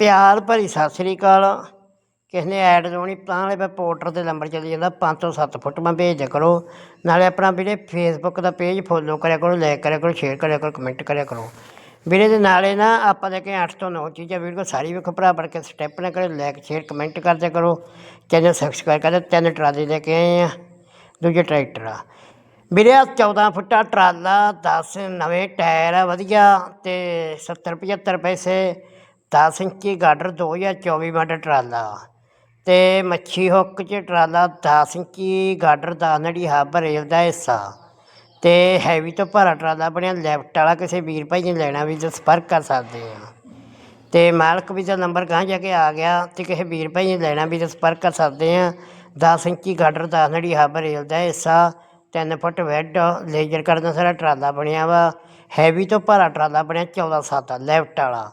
ਪਿਆਰ ਭਰੀ ਸਤਿ ਸ੍ਰੀ ਅਕਾਲ। ਕਿਸੇ ਨੇ ਐਡ ਲਾਉਣੀ, ਤਾਂ ਵਾਲੇ ਮੈਂ ਪੋਰਟਰ 'ਤੇ ਨੰਬਰ ਚੱਲੀ ਜਾਂਦਾ 5 ਤੋਂ 7 ਫੁੱਟ ਮੈਂ ਭੇਜ ਕਰੋ। ਨਾਲੇ ਆਪਣਾ ਵੀਰੇ ਫੇਸਬੁੱਕ ਦਾ ਪੇਜ ਫੋਲੋ ਕਰਿਆ ਕਰੋ ਲਾਈਕ ਕਰਿਆ ਕਰੋ ਸ਼ੇਅਰ ਕਰਿਆ ਕਰੋ ਕਮੈਂਟ ਕਰਿਆ ਕਰੋ। ਵੀਰੇ ਦੇ ਨਾਲੇ ਨਾ ਆਪਾਂ ਲੈ ਕੇ 8 ਤੋਂ 9 ਚੀਜ਼ਾਂ ਵੀਡੀਓ ਸਾਰੀ ਵੇਖੋ ਭਰਾ, ਬਣ ਕੇ ਸਟੈਪ ਨਾ ਕਰੋ ਲਾਈਕ ਸ਼ੇਅਰ ਕਮੈਂਟ ਕਰਦੇ ਕਰੋ। ਚੈਨਲ ਸਬਸਕ੍ਰਾਈਬ ਕਰਦੇ ਤਿੰਨ ਟਰਾਲੀ ਲੈ ਕੇ ਆਏ ਆ, ਦੂਜੇ ਟਰੈਕਟਰ ਆ। ਵੀਰੇ ਆਹ 14 ਫੁੱਟਾ ਟਰਾਲਾ 10 ਨਵੇਂ ਟਾਇਰ ਆ, ਵਧੀਆ ਤੇ 70 75 ਪੈਸੇ। 10 ਇੰਚੀ ਗਾਡਰ 2024 ਮਾਡਲ ਟਰਾਲਾ। ਤੇ ਮੱਛੀ ਹੁੱਕ 'ਚ ਟਰਾਲਾ 10 ਇੰਚੀ ਗਾਡਰ ਦਾ ਨੜੀ ਹੱਬ ਰੇਲ ਦਾ ਹਿੱਸਾ। ਤੇ ਹੈਵੀ ਤੋਂ ਭਾਰਾ ਟਰਾਲਾ ਬਣਿਆ, ਲੈਫਟ ਵਾਲਾ ਕਿਸੇ ਵੀਰ ਭਾਈ ਨੇ ਲੈਣਾ ਵੀ ਤਾਂ ਸੰਪਰਕ ਕਰ ਸਕਦੇ ਆ। ਤੇ ਮਾਲਕ ਵੀ ਦਾ ਨੰਬਰ ਗਾਂ ਜਾ ਕੇ ਆ ਗਿਆ ਤੇ ਕਿਸੇ ਵੀਰ ਭਾਈ ਨੇ ਲੈਣਾ ਵੀ ਤਾਂ ਸੰਪਰਕ ਕਰ ਸਕਦੇ ਆ। 10 ਇੰਚੀ ਗਾਡਰ ਦਾ ਨੜੀ ਹੱਬ ਰੇਲ ਦਾ ਹਿੱਸਾ 3 ਫੁੱਟ ਵੈਡ, ਲੇਜ਼ਰ ਕਰਨ ਸਾਰਾ ਟਰਾਲਾ ਬਣਿਆ ਵਾ। ਹੈਵੀ ਤੋਂ ਭਾਰਾ ਟਰਾਲਾ ਬਣਿਆ 14 ਸੱਤ, ਲੈਫਟ ਵਾਲਾ।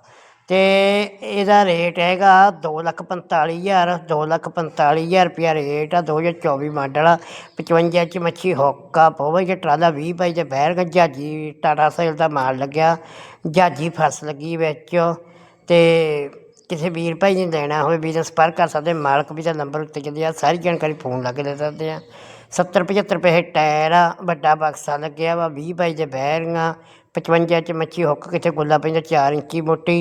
ਤੇ ਇਹਦਾ ਰੇਟ ਹੈਗਾ ਦੋ ਲੱਖ ਪੰਤਾਲੀ ਹਜ਼ਾਰ, ਦੋ ਲੱਖ ਪੰਤਾਲੀ ਹਜ਼ਾਰ ਰੁਪਇਆ ਰੇਟ ਆ 2024 ਮਾਡਲ ਆ। 55 ਚ ਮੱਛੀ ਹੋਕਾ ਪੋਵੇ ਜੇ ਟਰਾਲਾ 20 ਬਾਈ ਦੇ ਬਹਿਰ ਜਾਜੀ ਟਾਟਾ ਸੇਲ ਦਾ ਮਾਲ ਲੱਗਿਆ। ਜਾਜੀ ਫਸ ਲੱਗੀ ਵਿੱਚ, ਤੇ ਕਿਸੇ ਵੀਰ ਭਾਈ ਨੇ ਲੈਣਾ ਹੋਵੇ ਵੀ ਤਾਂ ਸੰਪਰਕ ਕਰ ਸਕਦੇ, ਮਾਲਕ ਵੀ ਦਾ ਨੰਬਰ ਉੱਤੇ ਚੱਲਿਆ ਸਾਰੀ ਜਾਣਕਾਰੀ ਫੋਨ ਲਾ ਕੇ ਲੈ ਸਕਦੇ ਆ। 70 75 ਰੁਪਏ ਟਾਇਰ ਆ, ਵੱਡਾ ਬਕਸਾ ਲੱਗਿਆ ਵਾ 20 ਬਾਈ ਦੇ ਬਹਿਰੀਆਂ 55 ਚ ਮੱਛੀ ਹੁੱਕ ਕਿਤੇ ਗੁੱਲਾ ਪੈਂਦਾ 4 ਇੰਚੀ ਮੋਟੀ।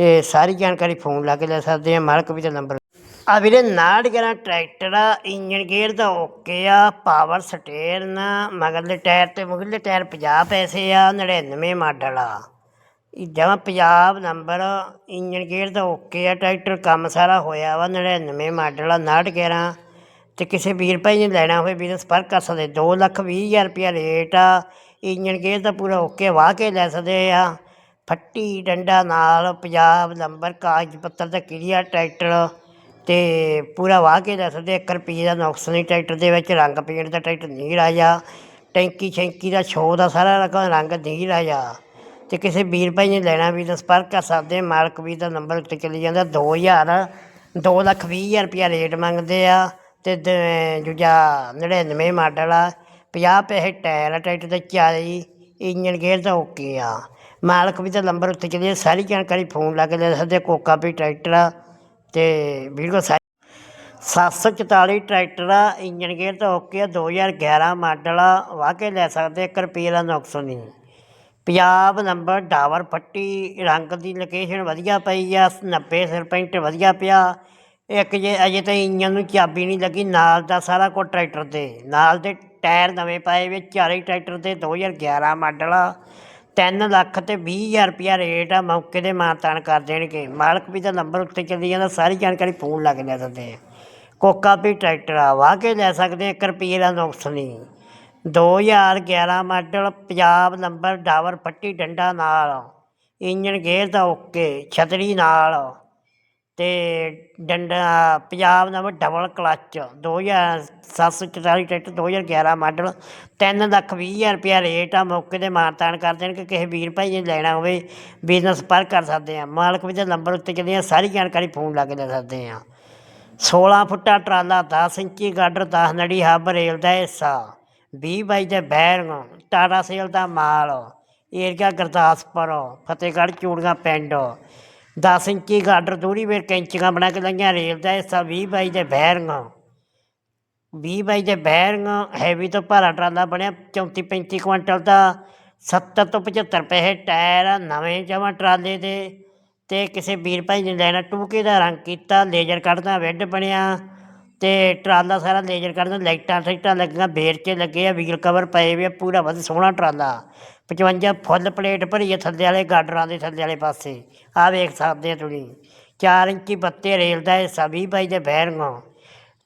ਤੇ ਸਾਰੀ ਜਾਣਕਾਰੀ ਫੋਨ ਲਾ ਕੇ ਲੈ ਸਕਦੇ ਆ ਮਾਲਕ ਵੀ ਦਾ ਨੰਬਰ ਆ ਵੀਰੇ 69 ਟਰੈਕਟਰ ਆ ਇੰਜਨ ਗੇਅਰ ਦਾ ਓਕੇ ਆ ਪਾਵਰ ਸਟੇਰਨ ਮਗਰਲੇ ਟਾਇਰ ਤੇ ਮੁਗਲੇ ਟਾਇਰ 50 ਪੈਸੇ ਆ 99 ਮਾਡਲ ਆ। ਇਹ ਜਮਾਂ ਪੰਜਾਬ ਨੰਬਰ ਇੰਜਨ ਗੇਅਰ ਦਾ ਓਕੇ ਆ, ਟਰੈਕਟਰ ਕੰਮ ਸਾਰਾ ਹੋਇਆ ਵਾ 99 ਮਾਡਲ ਆ 69 ਤੇ ਕਿਸੇ ਵੀਰ ਭਾਈ ਨੇ ਲੈਣਾ ਹੋਵੇ ਵੀ ਤਾਂ ਸੰਪਰਕ ਕਰ ਸਕਦੇ, ਦੋ ਲੱਖ ਵੀਹ ਹਜ਼ਾਰ ਰੁਪਇਆ ਰੇਟ ਆ। ਇੰਜਨ ਗੇਅਰ ਦਾ ਪੂਰਾ ਓਕੇ ਵਾਹ ਕੇ ਲੈ ਸਕਦੇ ਆ। ਫੱਟੀ ਡੰਡਾ ਨਾਲ ਪੰਜਾਬ ਨੰਬਰ ਕਾਗਜ਼ ਪੱਤਰ ਦਾ ਕਲੀਅਰ ਟਰੈਕਟਰ ਤੇ ਪੂਰਾ ਵਾਹ ਕੇ ਲੈ ਸਕਦੇ ਇੱਕ ਰੁਪਈਏ ਦਾ ਨੁਕਸ ਨਹੀਂ ਟਰੈਕਟਰ ਦੇ ਵਿੱਚ, ਰੰਗ ਪੇਂਟ ਦਾ ਟਰੈਕਟਰ ਨਹੀਂ ਰਾਜਾ ਟੈਂਕੀ ਸ਼ੈਂਕੀ ਦਾ ਸ਼ੋਅ ਦਾ ਸਾਰਾ ਰੰਗ ਨਹੀਂ ਰਾਜਾ ਤੇ ਕਿਸੇ ਵੀਰ ਭਾਈ ਨੇ ਲੈਣਾ ਵੀ ਤਾਂ ਸੰਪਰਕ ਕਰ ਸਕਦੇ ਮਾਲਕ ਵੀ ਦਾ ਨੰਬਰ ਉੱਤੇ ਚਲੀ ਜਾਂਦਾ 2000 ਦੋ ਲੱਖ ਵੀਹ ਹਜ਼ਾਰ ਰੁਪਇਆ ਰੇਟ ਮੰਗਦੇ ਆ ਤੇ ਦੂਜਾ 99 ਮਾਡਲ ਆ 50 ਪੈਸੇ ਟਾਇਰ ਆ ਟਰੈਕਟਰ ਦੇ 40 ਇੰਜਨ ਗੇਅਰ ਤਾਂ ਓਕੇ ਆ। ਮਾਲਕ ਵੀ ਦਾ ਨੰਬਰ ਉੱਤੇ ਚੱਲੀ, ਸਾਰੀ ਜਾਣਕਾਰੀ ਫੋਨ ਲਾ ਕੇ ਲੈ ਸਕਦੇ, ਕੋਕਾ ਵੀ ਟਰੈਕਟਰ ਆ ਤੇ ਵੀਡੀਓ ਸਾਰੀ 744 ਟਰੈਕਟਰ ਆ ਇੰਜਨ ਗੇਅਰ ਤਾਂ ਓਕੇ ਆ 2011 ਮਾਡਲ ਆ, ਵਾਹ ਕੇ ਲੈ ਸਕਦੇ 1 ਰੁਪਏ ਦਾ ਨੁਕਸ ਨਹੀਂ। ਪੰਜਾਬ ਨੰਬਰ ਡਾਵਰ ਪੱਟੀ, ਰੰਗ ਦੀ ਲੋਕੇਸ਼ਨ ਵਧੀਆ ਪਈ ਆ 90 ਸਰਪੈਂਟ ਵਧੀਆ ਪਿਆ, ਇੱਕ ਜੇ ਅਜੇ ਤਾਂ ਇੰਜਨ ਨੂੰ ਚਾਬੀ ਨਹੀਂ ਲੱਗੀ, ਨਾਲ ਦਾ ਸਾਰਾ ਕੁਝ ਟਰੈਕਟਰ 'ਤੇ, ਨਾਲ ਦੇ ਟਾਇਰ ਨਵੇਂ ਪਾਏ ਵੇ, ਚਾਰੇ ਟਰੈਕਟਰ ਦੇ 2011 ਮਾਡਲ ਆ 3 ਲੱਖ ਤੇ 20 ਹਜ਼ਾਰ ਰੁਪਇਆ ਰੇਟ ਆ, ਮੌਕੇ ਦੇ ਮਾਨਤਾਨ ਕਰ ਦੇਣਗੇ। ਮਾਲਕ ਵੀ ਦਾ ਨੰਬਰ ਉੱਤੇ ਚੱਲੀ ਜਾਂਦਾ, ਸਾਰੀ ਜਾਣਕਾਰੀ ਫੋਨ ਲੱਗ ਲੈ ਸਕਦੇ ਕੋਕਾ ਵੀ ਟਰੈਕਟਰ ਆ, ਵਾਹ ਕੇ ਲੈ ਸਕਦੇ ਆ 1 ਰੁਪਏ ਦਾ ਨੁਕਸ ਨਹੀਂ। 2011 ਮਾਡਲ, ਪੰਜਾਬ ਨੰਬਰ ਡਾਵਰ ਪੱਟੀ ਡੰਡਾ ਨਾਲ। ਇੰਜਨ ਗੇਅਰ ਦਾ ਓਕੇ, ਛਤਰੀ ਨਾਲ। ਤੇ ਡੰਡਾ Punjab number double clutch 2744 tractor 2011 model, ਤਿੰਨ ਲੱਖ ਵੀਹ ਹਜ਼ਾਰ ਰੁਪਇਆ ਰੇਟ ਆ, ਮੌਕੇ ਤੇ ਮਾਣ ਤਾਣ ਕਰ ਦੇਣਗੇ ਕਿਸੇ ਵੀਰ ਭਾਈ ਨੇ ਲੈਣਾ ਹੋਵੇ ਬਿਜ਼ਨਸ ਪਰ ਕਰ ਸਕਦੇ ਆ। ਮਾਲਕ ਵੀ ਦੇ ਨੰਬਰ ਉੱਤੇ ਚੱਲੀ ਆ, ਸਾਰੀ ਜਾਣਕਾਰੀ ਫੋਨ ਲਾ ਕੇ ਲੈ ਸਕਦੇ ਆ। 16 ਫੁੱਟਾ ਟਰਾਲਾ 10 ਇੰਚੀ ਗਾਡਰ 10 ਨੜੀ ਹੱਬ ਰੇਲ ਦਾ ਹਿੱਸਾ 20 ਬਾਈ ਦੇ ਬੈਰਗ, ਟਾਟਾ ਸੇਲ ਦਾ ਮਾਲ, ਏਰੀਆ ਗੁਰਦਾਸਪੁਰ, ਫਤਿਹਗੜ੍ਹ, ਚੂੜੀਆਂ ਪਿੰਡ। 10 ਇੰਚੀ ਗਾਡਰ ਦੂਰੀ ਵੇਰ ਕੈਂਚੀਆਂ ਬਣਾ ਕੇ ਲਈਆਂ, ਰੇਲ ਦਾ ਹਿੱਸਾ 20 ਬਾਈ ਦੇ ਬੈਰੰਗ 20 ਬਾਈ ਦੇ ਬੈਰੰਗ ਹੈਵੀ ਤੋਂ ਭਾਰਾ ਟਰਾਲਾ ਬਣਿਆ 34 35 ਕੁਇੰਟਲ ਦਾ 70 ਤੋਂ 75 ਪੈਸੇ ਟਾਇਰ ਨਵੇਂ ਜਮਾਂ ਟਰਾਲੇ ਦੇ। ਤੇ ਕਿਸੇ ਵੀਰ ਭਾਈ ਨੇ ਲੈਣਾ, ਟੂਕੇ ਦਾ ਰੰਗ ਕੀਤਾ, ਲੇਜ਼ਰ ਕੱਢਦਾ ਵਿੱਡ ਬਣਿਆ। ਤੇ ਟਰਾਲਾ ਸਾਰਾ ਲੇਜ਼ਰ ਕੱਢਦਾ ਲਾਈਟਾਂ ਸਾਈਟਾਂ ਲੱਗੀਆਂ ਬੇਰ ਲੱਗੇ ਆ ਵੀਲ ਕਵਰ ਪਏ ਵੇ ਆ, ਪੂਰਾ ਵਧੀਆ ਸੋਹਣਾ ਟਰਾਲਾ। 55 ਫੁੱਲ ਪਲੇਟ ਭਰੀ ਆ ਥੱਲੇ ਵਾਲੇ ਗਾਡਰਾਂ ਦੇ ਥੱਲੇ ਵਾਲੇ ਪਾਸੇ। ਆ ਵੇਖ ਸਕਦੇ ਆ ਤੁਸੀਂ। 4 ਇੰਚੀ ਬੱਤੇ ਰੇਲ ਦਾ ਹਿੱਸਾ 20 ਬਾਈ ਦੇ ਬੈਰੰਗੋਂ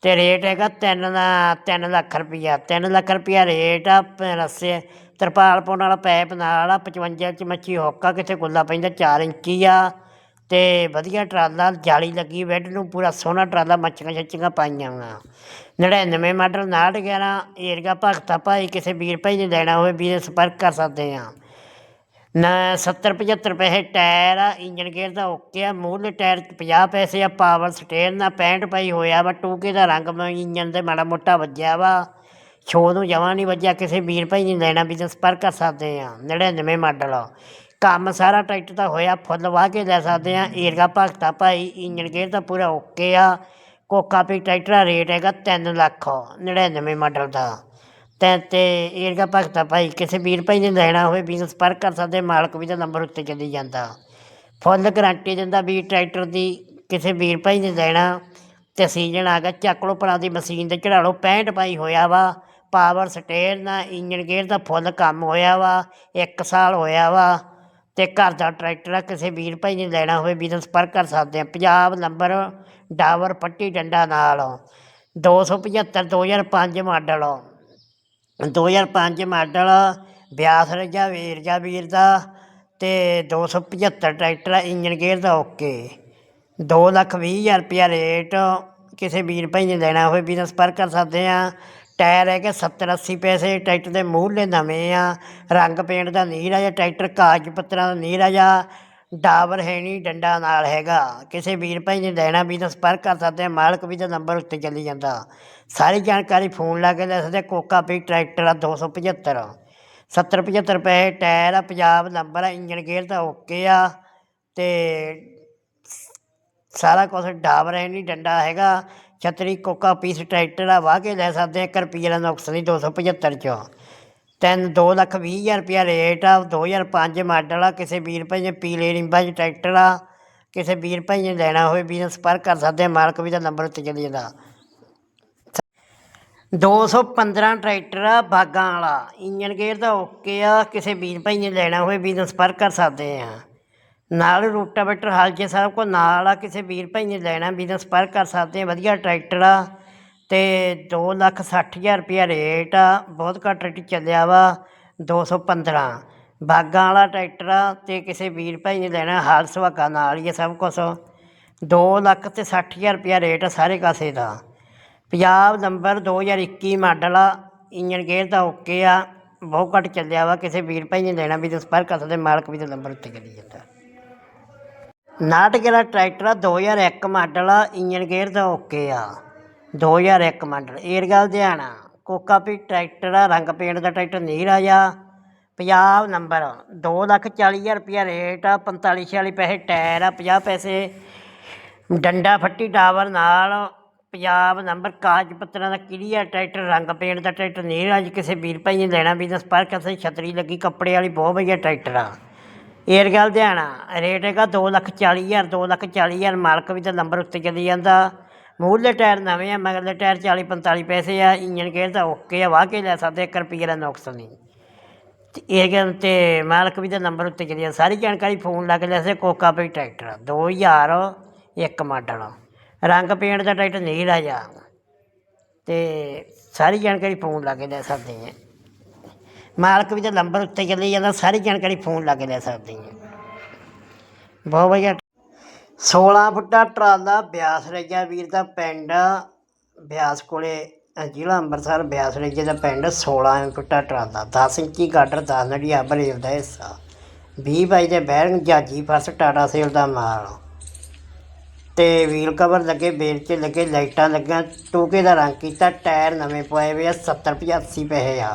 ਤੇ ਰੇਟ ਹੈਗਾ ਤਿੰਨ ਦਾ ਤਿੰਨ ਲੱਖ ਰੁਪਈਆ। ਤਿੰਨ ਲੱਖ ਰੁਪਈਆ ਰੇਟ ਆ ਪ- ਰੱਸੇ ਤਰਪਾਲ ਪਾਉਣ ਵਾਲਾ ਪੈਪ ਨਾਲ ਆ 55 ਚ ਮੱਛੀ ਹੋਕਾ ਕਿਤੇ ਗੁੱਲਾ ਪੈਂਦਾ 4 ਇੰਚੀ ਆ। ਤੇ ਵਧੀਆ ਟਰਾਲਾ, ਜਾਲੀ ਲੱਗੀ ਬੈੱਡ ਨੂੰ, ਪੂਰਾ ਸੋਹਣਾ ਟਰਾਲਾ ਮੱਛੀਆਂ ਛੱਚੀਆਂ ਪਾਈਆਂ ਵਾ। 99 ਮਾਡਲ 911 ਏਰਗਾ ਭਗਤਾ ਭਾਈ, ਕਿਸੇ ਵੀਰ ਭਾਈ ਨੇ ਲੈਣਾ ਹੋਵੇ, ਵੀਰੇ ਸੰਪਰਕ ਕਰ ਸਕਦੇ ਆ ਨਾ 70 75 ਪੈਸੇ ਟਾਇਰ ਆ ਇੰਜਨ ਗੇਅਰ ਦਾ ਓਕੇ ਆ ਮੂਲ ਟਾਇਰ 'ਚ 50 ਪੈਸੇ ਆ, ਪਾਵਰ ਸਟੇਅਰ ਨਾਲ 65 ਪਈ ਹੋਇਆ ਵਾ, ਟੂਕੇ ਦਾ ਰੰਗ ਮ- ਇੰਜਨ ਦੇ ਮਾੜਾ ਮੋਟਾ ਵੱਜਿਆ ਵਾ। ਛੋ ਨੂੰ ਜਮਾਂ ਨਹੀਂ ਵੱਜਿਆ, ਕਿਸੇ ਵੀਰ ਭਾਈ ਨੇ ਲੈਣਾ ਵੀ ਸੰਪਰਕ ਕਰ ਸਕਦੇ ਆ 99 ਮਾਡਲ। ਕੰਮ ਸਾਰਾ ਟਰੈਕਟਰ ਦਾ ਹੋਇਆ, ਫੁੱਲ ਵਾਹ ਕੇ ਲੈ ਸਕਦੇ ਆ ਏਰਗਾ ਭਗਤਾ ਭਾਈ ਇੰਜਨ ਗੇਅਰ ਤਾਂ ਪੂਰਾ ਓਕੇ ਆ। ਕੋਕਾ ਪੀ ਟਰੈਕਟਰ ਦਾ ਰੇਟ ਹੈਗਾ 3 ਲੱਖ 99 ਮਾਡਲ ਦਾ। ਤੇ ਤੇ ਏਰਗਾ ਭਗਤਾ ਭਾਈ, ਕਿਸੇ ਵੀਰ ਭਾਈ ਨੇ ਲੈਣਾ ਹੋਵੇ ਵੀ ਸੰਪਰਕ ਕਰ ਸਕਦੇ, ਮਾਲਕ ਵੀ ਦਾ ਨੰਬਰ ਉੱਤੇ ਚੱਲੀ ਜਾਂਦਾ। ਫੁੱਲ ਗਰੰਟੀ ਦਿੰਦਾ ਵੀ ਟਰੈਕਟਰ ਦੀ ਕਿਸੇ ਵੀਰ ਭਾਈ ਨੇ ਲੈਣਾ ਤੇ ਸੀਜ਼ਨ ਆ ਗਿਆ ਚੱਕ ਲਓ ਭਰਾ ਦੀ ਮਸ਼ੀਨ ਤੇ ਚੜਾ ਲਓ 65 ਪਾਈ ਹੋਇਆ ਵਾ। ਪਾਵਰ ਸਟੇਅਰ ਨਾਲ ਇੰਜਨ ਗੇਅਰ ਦਾ ਫੁੱਲ ਕੰਮ ਹੋਇਆ ਵਾ 1 ਸਾਲ ਹੋਇਆ ਵਾ। ਤੇ ਘਰ ਦਾ ਟਰੈਕਟਰ ਆ ਕਿਸੇ ਵੀਰ ਭਾਈ ਨੇ ਲੈਣਾ ਹੋਵੇ ਵੀ ਸੰਪਰਕ ਕਰ ਸਕਦੇ ਆ। ਪੰਜਾਬ ਨੰਬਰ ਡਾਵਰ ਪੱਟੀ ਡੰਡਾ ਨਾਲ 275 2005 ਮਾਡਲ। 2005 ਮਾਡਲ ਬਿਆਸ ਰਜਾ ਵੀਰਜਾ ਵੀਰ ਦਾ ਤੇ 275 ਟਰੈਕਟਰ ਆ, ਇੰਜਨ ਗੇਅਰ ਦਾ ਓਕੇ ਦੋ ਲੱਖ ਵੀਹ ਹਜ਼ਾਰ ਰੁਪਇਆ ਰੇਟ ਕਿਸੇ ਵੀਰ ਭਾਈ ਨੇ ਲੈਣਾ ਹੋਵੇ ਵੀ ਸੰਪਰਕ ਕਰ ਸਕਦੇ ਆ। ਟਾਇਰ ਹੈਗੇ 70 80 ਪੈਸੇ, ਟਰੈਕਟਰ ਦੇ ਮੂਹਰਲੇ ਨਵੇਂ ਆ। ਰੰਗ ਪੇਂਟ ਦਾ ਨੀਰਾ ਜਾਂ ਟਰੈਕਟਰ, ਕਾਗਜ਼ ਪੱਤਰਾਂ ਦਾ ਨੀਰਾ ਜਾਂ ਡਾਬਰ ਹੈ ਨਹੀਂ, ਡੰਡਾ ਨਾਲ ਹੈਗਾ। ਕਿਸੇ ਵੀਰ ਭਾਈ ਨੇ ਲੈਣਾ ਵੀ ਤਾਂ ਸੰਪਰਕ ਕਰ ਸਕਦੇ ਆ, ਮਾਲਕ ਵੀ ਦਾ ਨੰਬਰ ਉੱਤੇ ਚੱਲੀ ਜਾਂਦਾ। ਸਾਰੀ ਜਾਣਕਾਰੀ ਫੋਨ ਲਾ ਕੇ ਲੈ ਸਕਦੇ ਕੋਕਾ ਪੀ ਟਰੈਕਟਰ ਆ 275 70 75 ਰੁਪਏ ਟਾਇਰ ਆ, ਪੰਜਾਬ ਨੰਬਰ ਆ ਇੰਜਨ ਗੇਅਰ ਤਾਂ ਓਕੇ ਆ। ਤੇ ਸਾਰਾ ਕੁਝ ਡਾਬਰ ਹੈ ਨਹੀਂ, ਡੰਡਾ ਹੈਗਾ। ਛਤਰੀ ਕੋਕਾ ਪੀਸ ਟਰੈਕਟਰ ਆ ਵਾਹ ਕੇ ਲੈ ਸਕਦੇ ਆ 1 ਰੁਪਈਏ ਦਾ ਨੁਕਸ ਨਹੀਂ 275 ਚੋਂ। ਤਿੰਨ, ਦੋ ਲੱਖ ਵੀਹ ਹਜ਼ਾਰ ਰੁਪਇਆ ਰੇਟ ਆ 2005 ਮਾਡਲ ਆ, ਕਿਸੇ ਵੀਰ ਭਾਈ ਨੇ ਪੀਲੇ ਰਿੰਬਾਂ 'ਚ ਟਰੈਕਟਰ ਆ, ਕਿਸੇ ਵੀਰ ਭਾਈ ਨੇ ਲੈਣਾ ਹੋਵੇ ਵੀ ਸੰਪਰਕ ਕਰ ਸਕਦੇ ਆ, ਮਾਲਕ ਵੀ ਦਾ ਨੰਬਰ ਉੱਤੇ ਚੱਲੀ ਜਾਂਦਾ। 215 ਟਰੈਕਟਰ ਆ, ਬਾਗਾਂ ਵਾਲਾ ਇੰਜਨ ਗੇਅਰ ਦਾ ਓਕੇ ਆ, ਕਿਸੇ ਵੀਰ ਭਾਈ ਨੇ ਲੈਣਾ ਹੋਵੇ ਵੀ ਸੰਪਰਕ ਕਰ ਸਕਦੇ ਆ। ਨਾਲ ਰੂਟਾਵੇਟਰ ਹਲ ਜੇ ਸਭ ਕੋ ਨਾਲ ਆ, ਕਿਸੇ ਵੀਰ ਭਾਈ ਨੇ ਲੈਣਾ ਵੀ ਸੰਪਰਕ ਕਰ ਸਕਦੇ ਆ, ਵਧੀਆ ਟਰੈਕਟਰ ਆ, ਤੇ ਦੋ ਲੱਖ ਸੱਠ ਹਜ਼ਾਰ ਰੁਪਇਆ ਰੇਟ ਆ, ਬਹੁਤ ਘੱਟ ਰੇਟ ਚੱਲਿਆ ਵਾ 215 ਬਾਗਾਂ ਵਾਲਾ ਟਰੈਕਟਰ ਆ, ਤੇ ਕਿਸੇ ਵੀਰ ਭਾਈ ਨੇ ਲੈਣਾ, ਹਾਲ ਸੁਹਾਗਾ ਨਾਲ ਹੀ ਆ ਸਭ ਕੁਛ। ਦੋ ਲੱਖ ਤੇ ਸੱਠ ਹਜ਼ਾਰ ਰੁਪਇਆ ਰੇਟ ਆ ਸਾਰੇ ਕਾਸੇ ਦਾ। ਪੰਜਾਬ ਨੰਬਰ 2021 ਮਾਡਲ ਆ ਇੰਜਨ ਗੇਅਰ ਦਾ ਓਕੇ ਆ, ਬਹੁਤ ਘੱਟ ਚੱਲਿਆ ਵਾ, ਕਿਸੇ ਵੀਰ ਭਾਈ ਨੇ ਲੈਣਾ ਵੀ ਤਾਂ ਸੰਪਰਕ ਕਰ ਸਕਦੇ, ਮਾਲਕ ਵੀ ਤਾਂ ਨੰਬਰ ਉੱਤੇ ਚੱਲੀ ਜਾਂਦਾ। ਨਾਟ ਵਾਲਾ ਟਰੈਕਟਰ ਆ 2001 ਮਾਡਲ ਆ ਇੰਜਨ ਗੇਅਰ ਦਾ ਓਕੇ ਆ। 2001 ਮਾਡਲ ਏਰਗਾ ਲੁਧਿਆਣਾ ਕੋਕਾ ਪੀ ਟਰੈਕਟਰ ਆ, ਰੰਗ ਪੇਂਟ ਦਾ ਟਰੈਕਟਰ ਨੀਰਾ ਆ ਪੰਜਾਬ ਨੰਬਰ, ਦੋ ਲੱਖ ਚਾਲੀ ਹਜ਼ਾਰ ਰੁਪਇਆ ਰੇਟ ਆ 45 ਛਿਆਲੀ ਪੈਸੇ ਟਾਇਰ ਆ 50 ਪੈਸੇ ਡੰਡਾ ਫੱਟੀ ਡਾਵਰ ਨਾਲ ਪੰਜਾਬ ਨੰਬਰ ਕਾਗਜ਼ ਪੱਤਰਾਂ ਦਾ ਕਲੀਅਰ ਟਰੈਕਟਰ, ਰੰਗ ਪੇਂਟ ਦਾ ਟਰੈਕਟਰ ਨੀਰਾ ਜੀ ਕਿਸੇ ਵੀਰ ਭਾਈ ਨੇ ਲੈਣਾ ਵੀ ਤਾਂ ਸੰਪਰਕ ਕਰ ਸਕਦੇ ਛਤਰੀ ਲੱਗੀ ਕੱਪੜੇ ਵਾਲੀ, ਬਹੁਤ ਵਧੀਆ ਟਰੈਕਟਰ ਆ। ਏਰਗਲ ਲੁਧਿਆਣਾ ਰੇਟ ਹੈਗਾ ਦੋ ਲੱਖ ਚਾਲੀ ਹਜ਼ਾਰ ਦੋ ਲੱਖ ਚਾਲੀ ਹਜ਼ਾਰ ਮਾਲਕ ਵੀ ਤਾਂ ਨੰਬਰ ਉੱਤੇ ਚੱਲੀ ਜਾਂਦਾ। ਮੂਹਰਲੇ ਟਾਇਰ ਨਵੇਂ ਆ ਮਗਰਲੇ ਟਾਇਰ 40 45 ਪੈਸੇ ਆ ਇੰਜਨ ਗੇਅਰ ਦਾ ਓਕੇ ਆ ਵਾਹ ਕੇ ਲੈ ਸਕਦੇ 1 ਰੁਪਈਏ ਦਾ ਨੁਕਸ ਨਹੀਂ। ਤੇ ਇਹ ਗੱਲ ਤੇ ਮਾਲਕ ਵੀ ਤਾਂ ਨੰਬਰ ਉੱਤੇ ਚੱਲੀ ਜਾਂਦਾ। ਸਾਰੀ ਜਾਣਕਾਰੀ ਫੋਨ ਲਾ ਕੇ ਲੈ ਸਕਦੇ ਕੋਕਾ ਪਈ ਟਰੈਕਟਰ ਆ, 2001 ਮਾਡਲ ਰੰਗ ਪੇਂਟ ਦਾ ਟਰੈਕਟਰ ਨਹੀਂ ਜਾ ਤੇ ਸਾਰੀ ਜਾਣਕਾਰੀ ਫੋਨ ਲਾ ਕੇ ਲੈ ਸਕਦੇ ਆ। ਮਾਲਕ ਵੀ ਦਾ ਨੰਬਰ ਉੱਤੇ ਚੱਲੀ ਜਾਂਦਾ, ਸਾਰੀ ਜਾਣਕਾਰੀ ਫੋਨ ਲਾ ਕੇ ਲੈ ਸਕਦੇ ਆ ਬਹੁਤ ਵਧੀਆ। 16 ਫੁੱਟਾ ਟਰਾਲਾ ਬਿਆਸ ਰਜਾ ਵੀਰ ਦਾ ਪਿੰਡ, ਬਿਆਸ ਕੋਲੇ ਜ਼ਿਲ੍ਹਾ ਅੰਮ੍ਰਿਤਸਰ, ਬਿਆਸ ਰਜੇ ਦਾ ਪਿੰਡ 16 ਫੁੱਟਾ ਟਰਾਲਾ 10 ਇੰਚੀ ਗਾਡਰ 10 ਨੜੀ ਬਰੇਲ ਦਾ ਹਿੱਸਾ। 20 ਬਾਈ ਦੇ ਬੈਰੰਗ ਜਾਜੀ ਫਸ, ਟਾਟਾ ਸੇਲ ਦਾ ਮਾਲ। ਤੇ ਵੀਲ ਕਵਰ ਲੱਗੇ ਬੇਲ 'ਚ ਲੱਗੇ, ਲਾਈਟਾਂ ਲੱਗੀਆਂ, ਟੋਕੇ ਦਾ ਰੰਗ ਕੀਤਾ, ਟਾਇਰ ਨਵੇਂ ਪਵਾਏ ਹੋਏ ਆ 70 ਰੁਪਏ 80 ਪੈਸੇ ਆ।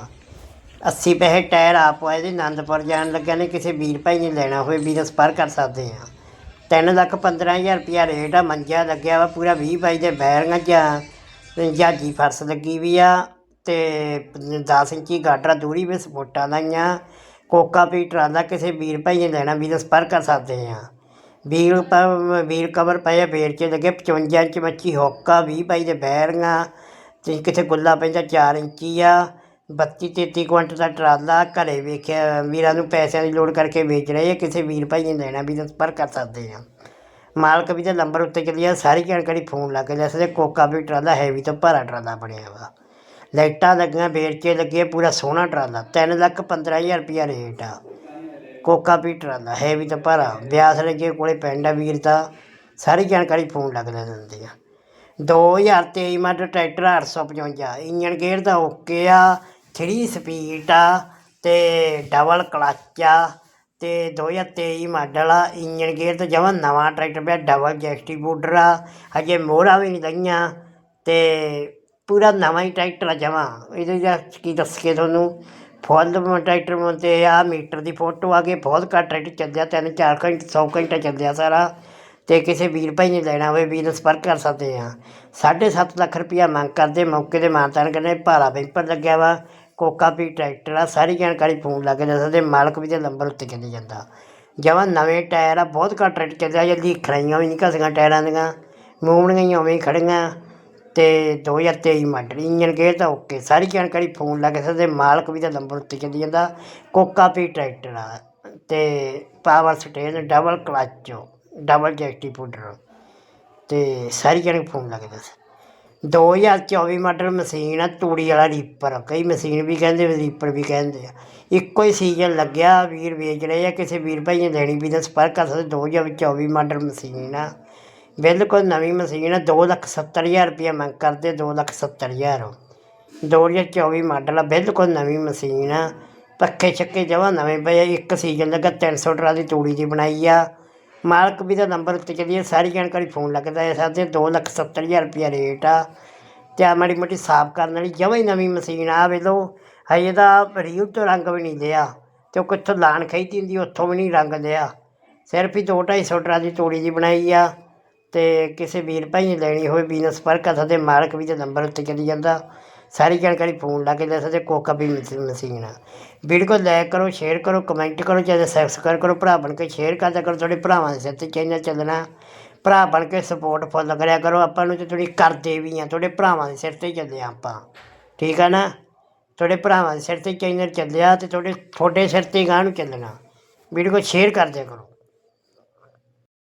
80 ਪੈਸੇ ਟਾਇਰ ਆਪ ਪਵਾਏ ਦੇ ਆਨੰਦਪੁਰ ਜਾਣ ਲੱਗਿਆ ਨੇ ਕਿਸੇ ਵੀਰ ਭਾਈ ਨੇ ਲੈਣਾ ਹੋਵੇ, ਵੀਰ ਸੰਪਰਕ ਕਰ ਸਕਦੇ ਆ ਤਿੰਨ ਲੱਖ ਪੰਦਰਾਂ ਹਜ਼ਾਰ ਰੁਪਇਆ ਰੇਟ ਆ, ਮੰਜਾ ਲੱਗਿਆ ਵਾ ਪੂਰਾ 20 ਬਾਈ ਦੇ ਬੈਰਿੰਗਾਂ ਜਾਂ ਜਾਜੀ ਫਰਸ ਲੱਗੀ ਵੀ ਆ ਤੇ 10 ਇੰਚੀ ਗਾਡਰਾ ਦੂਰੀ ਵਿੱਚ ਸਪੋਰਟਾਂ ਲਾਈਆਂ। ਕੋਕਾ ਪੀਟਰਾਂ ਦਾ ਕਿਸੇ ਵੀਰ ਭਾਈ ਨੇ ਲੈਣਾ, ਵੀਰ ਸੰਪਰਕ ਕਰ ਸਕਦੇ ਆ ਵੀਲ ਪਰ ਵੀਲ ਕਵਰ ਪਏ ਆ ਬੇਰ 'ਚ ਲੱਗੇ 55 ਇੰਚ ਮੱਛੀ, ਹੋਕਾ 20 ਬਾਈ ਦੇ ਬੈਰਿੰਗਾਂ ਤੇ ਕਿਥੇ ਗੁੱਲਾ ਪੈਂਦਾ 4 ਇੰਚੀ ਆ। 32 33 ਕੁਇੰਟਲ ਦਾ ਟਰਾਲਾ ਘਰੇ ਵੇਖਿਆ, ਵੀਰਾਂ ਨੂੰ ਪੈਸਿਆਂ ਦੀ ਲੋੜ ਕਰਕੇ ਵੇਚ ਰਹੇ ਆ, ਕਿਸੇ ਵੀਰ ਭਾਈ ਨੇ ਲੈਣਾ ਵੀ ਤਾਂ ਪਰ ਕਰ ਸਕਦੇ ਆ। ਮਾਲਕ ਵੀ ਤਾਂ ਨੰਬਰ ਉੱਤੇ ਚੱਲੀ ਆ ਸਾਰੀ ਜਾਣਕਾਰੀ ਫੋਨ ਲੱਗ ਕੇ ਲੈ ਸਕਦੇ ਕੋਕਾ ਵੀ ਟਰਾਲਾ ਹੈਵੀ ਤੋਂ ਭਾਰਾ ਟਰਾਲਾ ਬਣਿਆ ਵਾ। ਲਾਈਟਾਂ ਲੱਗੀਆਂ, ਵੇਰਚੇ ਲੱਗੇ, ਪੂਰਾ ਸੋਹਣਾ ਟਰਾਲਾ, ਤਿੰਨ ਲੱਖ ਪੰਦਰਾਂ ਹਜ਼ਾਰ ਰੁਪਇਆ ਰੇਟ ਆ। ਕੋਕਾ ਵੀ ਟਰਾਲਾ ਹੈਵੀ ਤੋਂ ਭਾਰਾ, ਬਿਆਸ ਲੱਗੇ ਕੋਲੇ ਪਿੰਡ ਆ ਵੀਰ ਦਾ ਸਾਰੀ ਜਾਣਕਾਰੀ ਫੋਨ ਲੱਗ ਲੈ ਦਿੰਦੇ ਆ। 2023 ਮਾਡਲ ਟਰੈਕਟਰ 855 ਇੰਜਨ ਗੇਅਰ ਦਾ ਓਕੇ ਆ 3 ਸਪੀਡ ਆ ਅਤੇ ਡਬਲ ਕਲੱਚ ਆ ਅਤੇ ਦੋ ਹਜ਼ਾਰ ਤੇਈ ਮਾਡਲ ਆ ਇੰਜਨ ਗੇਅਰ ਤੇ ਜਮਾਂ ਨਵਾਂ ਟਰੈਕਟਰ ਪਿਆ ਡਬਲ ਜੈਸਟੀਬੂਡਰ ਆ, ਹਜੇ ਮੋਹਰਾਂ ਵੀ ਨਹੀਂ ਲਈਆਂ ਅਤੇ ਪੂਰਾ ਨਵਾਂ ਹੀ ਟਰੈਕਟਰ ਆ ਜਮਾਂ। ਇਹਦੇ ਜਾਂ ਕੀ ਦੱਸ ਕੇ ਤੁਹਾਨੂੰ? ਫੁੱਲ ਟਰੈਕਟਰ ਮ ਤੇ ਆ, ਮੀਟਰ ਦੀ ਫੋਟੋ ਆ ਗਈ, ਬਹੁਤ ਘੱਟ ਰੇਟ ਚੱਲਿਆ, ਤਿੰਨ ਚਾਰ ਘੰਟੇ, ਸੌ ਘੰਟਾ ਚੱਲਿਆ ਸਾਰਾ। ਤੇ ਕਿਸੇ ਵੀਰ ਭਾਈ ਨੇ ਲੈਣਾ ਹੋਵੇ, ਵੀਰ ਨਾਲ ਸੰਪਰਕ ਕਰ ਸਕਦੇ ਆ। ਸਾਢੇ ਸੱਤ ਲੱਖ ਰੁਪਇਆ ਮੰਗ ਕਰਦੇ, ਮੌਕੇ ਤੇ ਮਾਨਤਾਨ ਕਰਨੇ, ਭਾਰਾ ਬੈਂਪਰ ਲੱਗਿਆ ਵਾ, ਕੋਕਾ ਵੀ, ਟਰੈਕਟਰ ਆ, ਸਾਰੀ ਜਾਣਕਾਰੀ ਫੋਨ ਲਾ ਕੇ ਦੱਸ ਸਕਦੇ ਮਾਲਕ ਵੀ ਦੇ ਨੰਬਰ ਉੱਤੇ ਚੱਲੀ ਜਾਂਦਾ। ਜਮਾਂ ਨਵੇਂ ਟਾਇਰ ਆ, ਬਹੁਤ ਘੱਟ ਰੇਟ ਚੱਲਿਆ ਜੇ ਲੀਖਣੀਆਂ ਵੀ ਨਹੀਂ ਘਸੀਆਂ ਟਾਇਰਾਂ ਦੀਆਂ ਮੂਮਣੀਆਂ ਹੀ ਉਵੇਂ ਹੀ ਖੜੀਆਂ। ਤੇ 2023 ਮਾਡਲ ਇੰਜਨ ਗੇਅਰ ਤਾਂ ਓਕੇ, ਸਾਰੀ ਜਾਣਕਾਰੀ ਫੋਨ ਲਾ ਕੇ ਸਕਦੇ ਮਾਲਕ ਵੀ ਦਾ ਨੰਬਰ ਉੱਤੇ ਚੱਲੀ ਜਾਂਦਾ। ਕੋਕਾ ਵੀ, ਟਰੈਕਟਰ ਆ, ਤੇ power stage double clutch double ਜੈਕਟੀ ਪਾਊਡਰ ਤੇ ਸਾਰੀ ਜਾਣਕਾਰੀ ਫੋਨ ਲਾ ਕੇ ਦੱਸ। 2024 ਮਾਡਲ ਮਸ਼ੀਨ ਆ, ਤੂੜੀ ਵਾਲਾ ਰੀਪਰ। ਕਈ ਮਸ਼ੀਨ ਵੀ ਕਹਿੰਦੇ ਰੀਪਰ ਵੀ ਕਹਿੰਦੇ ਆ। ਇੱਕੋ ਹੀ ਸੀਜ਼ਨ ਲੱਗਿਆ, ਵੀਰ ਵੇਚ ਰਹੇ ਆ, ਕਿਸੇ ਵੀਰ ਭਾਈ ਨੇ ਲੈਣੀ ਵੀ ਤਾਂ ਸੰਪਰਕ ਕਰ ਸਕਦੇ 2024 ਮਾਡਲ ਮਸ਼ੀਨ ਆ। ਬਿਲਕੁਲ ਨਵੀਂ ਮਸ਼ੀਨ ਆ, ਦੋ ਲੱਖ ਸੱਤਰ ਹਜ਼ਾਰ ਰੁਪਇਆ ਮੰਗ ਕਰਦੇ, ਦੋ ਲੱਖ ਸੱਤਰ ਹਜ਼ਾਰ 2024 ਮਾਡਲ ਆ, ਬਿਲਕੁਲ ਨਵੀਂ ਮਸ਼ੀਨ ਆ। ਪੱਖੇ ਛੱਕੇ ਜਮਾਂ ਨਵੇਂ ਪਏ ਇੱਕ ਸੀਜ਼ਨ ਲੱਗਾ 300 ਟਰਾ ਦੀ ਤੂੜੀ ਦੀ ਬਣਾਈ ਆ। ਮਾਲਕ ਵੀ ਦਾ ਨੰਬਰ ਉੱਤੇ ਚੱਲੀਏ ਸਾਰੀ ਜਾਣਕਾਰੀ ਫੋਨ ਲੱਗਦਾ ਹੈ। ਸਾਡੇ ਦੋ ਲੱਖ ਸੱਤਰ ਹਜ਼ਾਰ ਰੁਪਇਆ ਰੇਟ ਆ। ਤੇ ਆ ਮਾੜੀ ਮੋਟੀ ਸਾਫ਼ ਕਰਨ ਵਾਲੀ ਜਮਾਂ ਹੀ ਨਵੀਂ ਮਸ਼ੀਨ ਆ ਵੇਲੋ ਹਜੇ ਤਾਂ ਰੀਲ ਤੋਂ ਰੰਗ ਵੀ ਨਹੀਂ ਲਿਆ। ਤੇ ਉਹ ਕਿੱਥੋਂ ਲਾਣ ਖਈਦੀ ਹੁੰਦੀ, ਉੱਥੋਂ ਵੀ ਨਹੀਂ ਰੰਗ ਲਿਆ। ਸਿਰਫ ਹੀ ਦੋ ਢਾਈ ਸੌ ਟਰਾ ਦੀ ਤੂੜੀ ਦੀ ਬਣਾਈ ਆ। ਤੇ ਕਿਸੇ ਵੀਰ ਭਾਈ ਨੇ ਲੈਣੀ ਹੋਵੇ, ਬਿਜ਼ਨਸ ਸੰਪਰਕ ਕਰ ਸਕਦੇ ਮਾਲਕ ਵੀ ਦੇ ਨੰਬਰ ਉੱਤੇ ਚਲੀ ਜਾਂਦਾ। ਸਾਰੀ ਜਾਣਕਾਰੀ ਫੋਨ ਲਾ ਕੇ ਲੈ ਸਕਦੇ ਕੋਕਾ ਵੀ ਮਸ਼ੀਨ ਆ ਵੀਡੀਓ ਕੋ ਲਾਈਕ ਕਰੋ ਸ਼ੇਅਰ ਕਰੋ ਕਮੈਂਟ ਕਰੋ ਚਾਹੇ ਸਬਸਕ੍ਰਾਈਬ ਕਰੋ, ਭਰਾ ਬਣ ਕੇ ਸ਼ੇਅਰ ਕਰਦਾ ਕਰੋ, ਤੁਹਾਡੇ ਭਰਾਵਾਂ ਦੇ ਸਿਰ ਤੇ ਚੈਨਲ ਚੱਲਣਾ। ਭਰਾ ਬਣ ਕੇ ਸਪੋਰਟ ਫੁੱਲ ਕਰਿਆ ਕਰੋ, ਆਪਾਂ ਨੂੰ ਤੇ ਥੋੜੀ ਕਰਦੇ ਵੀ ਆ, ਤੁਹਾਡੇ ਭਰਾਵਾਂ ਦੇ ਸਿਰ ਤੇ ਚੱਲੇ ਹਾਂ ਆਪਾਂ। ਠੀਕ ਆ ਨਾ? ਤੁਹਾਡੇ ਭਰਾਵਾਂ ਦੇ ਸਿਰ ਤੇ ਚੈਨਲ ਚੱਲਿਆ ਤੇ ਤੁਹਾਡੇ ਤੁਹਾਡੇ ਸਿਰ ਤੇ ਗਾਂ ਨੂੰ ਚੱਲਣਾ। ਵੀਡੀਓ ਕੋ ਸ਼ੇਅਰ ਕਰ ਕਰੋ।